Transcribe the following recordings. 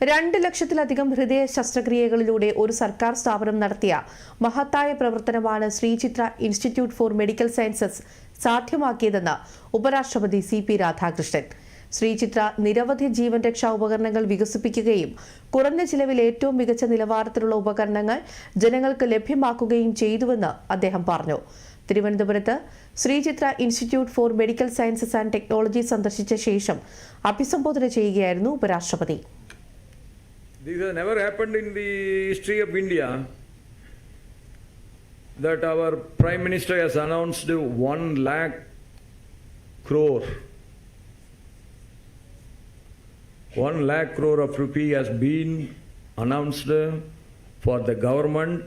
രണ്ട് ലക്ഷത്തിലധികം ഹൃദയ ശസ്ത്രക്രിയകളിലൂടെ ഒരു സർക്കാർ സ്ഥാപനം നടത്തിയ മഹത്തായ പ്രവർത്തനമാണ് Sree Chitra institute for medical sciences സാധ്യമാക്കിയതെന്ന് ഉപരാഷ്ട്രപതി സി പി രാധാകൃഷ്ണൻ. ശ്രീചിത്ര നിരവധി ജീവൻ രക്ഷാ ഉപകരണങ്ങൾ വികസിപ്പിക്കുകയും കുറഞ്ഞ ചിലവിൽ ഏറ്റവും മികച്ച നിലവാരത്തിലുള്ള ഉപകരണങ്ങൾ ജനങ്ങൾക്ക് ലഭ്യമാക്കുകയും ചെയ്തുവെന്ന് അദ്ദേഹം പറഞ്ഞു. തിരുവനന്തപുരത്ത് Sree Chitra institute for medical sciences and technology സന്ദർശിച്ച ശേഷം അഭിസംബോധന ചെയ്യുകയായിരുന്നു ഉപരാഷ്ട്രപതി. This has never happened in the history of India that our Prime Minister has announced one lakh crore. One lakh crore of rupee has been announced for the government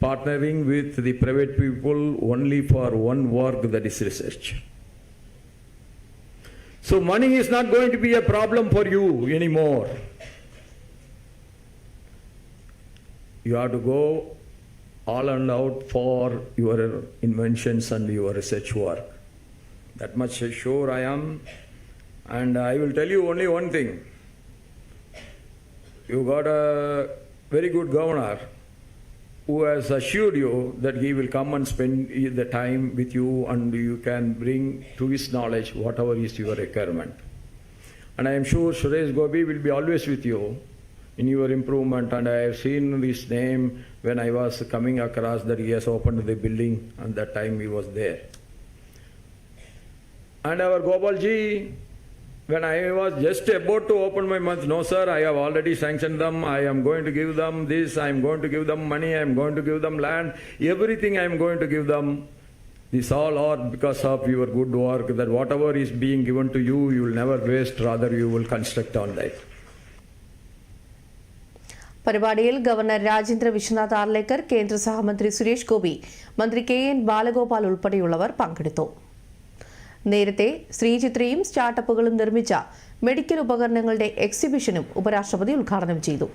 partnering with the private people only for one work that is research. So money is not going to be a problem for you anymore. You have to go all and out for your inventions and your research work. That much sure I am. And I will tell you only one thing. You got a very good governor who has assured you that he will come and spend the time with you and you can bring to his knowledge whatever is your requirement. And I am sure Suresh Gopi will be always with you in your improvement. And I have seen his name when I was coming across that he has opened the building, and that time he was there. And our Gopalji, when I was just about to open my mouth, no sir, I have already sanctioned them. I am going to give them this. I am going to give them money. I am going to give them land. Everything I am going to give them. This all are because of your good work. That whatever is being given to you, you will never waste. Rather, you will construct on that. പരിപാടിയിൽ governor Rajendra Vishwanath Arlekar കേന്ദ്ര സഹമന്ത്രി സുരേഷ് ഗോപി മന്ത്രി K N Balagopal ഉൾപ്പെടെയുള്ളവർ പങ്കെടുത്തു. നേരത്തെ ശ്രീചിത്രയും സ്റ്റാർട്ടപ്പുകളും നിർമ്മിച്ച medical ഉപകരണങ്ങളുടെ എക്സിബിഷനും ഉപരാഷ്ട്രപതി ഉദ്ഘാടനം ചെയ്തു.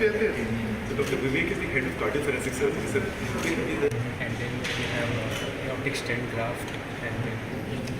Bag technology. So Dr. Vivek is the head of cardiothoracic surgery, And then we have uh, optic stent graft and then